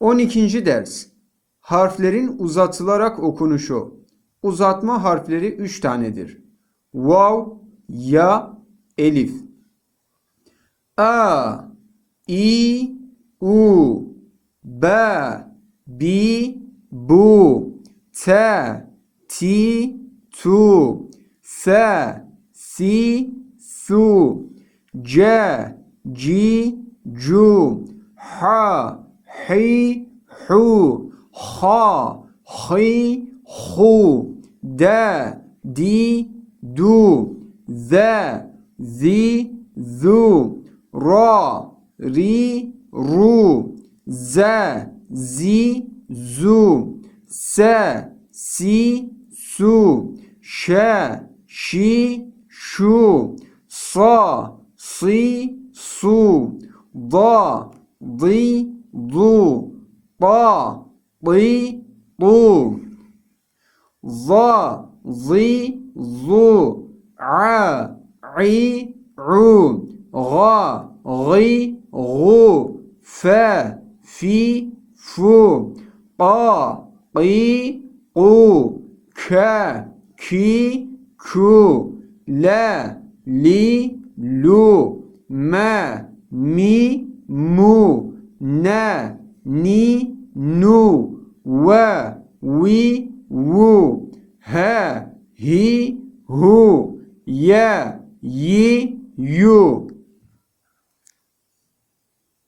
12. ders Harflerin uzatılarak okunuşu. Uzatma harfleri 3 tanedir. Vav, ya, elif. A, i, u, b, bi, bu, te, ti, tu, se, si, su, ce, ci, cu, ha, hi, hu, ha, hi, hu, de, di, du, ze, zi, zu, ra, ri, ru, ze, zi, zu, se, si, su, şe, şi, şu, sa, si, su, da, di, ضو طا طي طو. ظا ظي ظو. ع عي عو. غا غي غو. فا في فو طا قي قو كا كي كو لا لي لو ما مي مو ne, ni, nu, ve, vi, vu, he, hi, hu, ye, yi, yu.